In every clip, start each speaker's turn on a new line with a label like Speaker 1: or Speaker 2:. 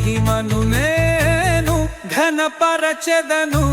Speaker 1: మహిమను నేను ఘనపరచెదను.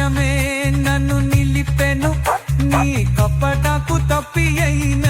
Speaker 1: న్యాయమే నన్ను నిలిపెను. నీ కపటకు తప్పి అయిన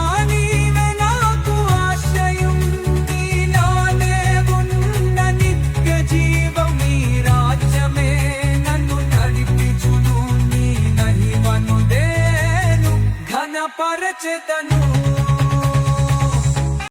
Speaker 1: రచతను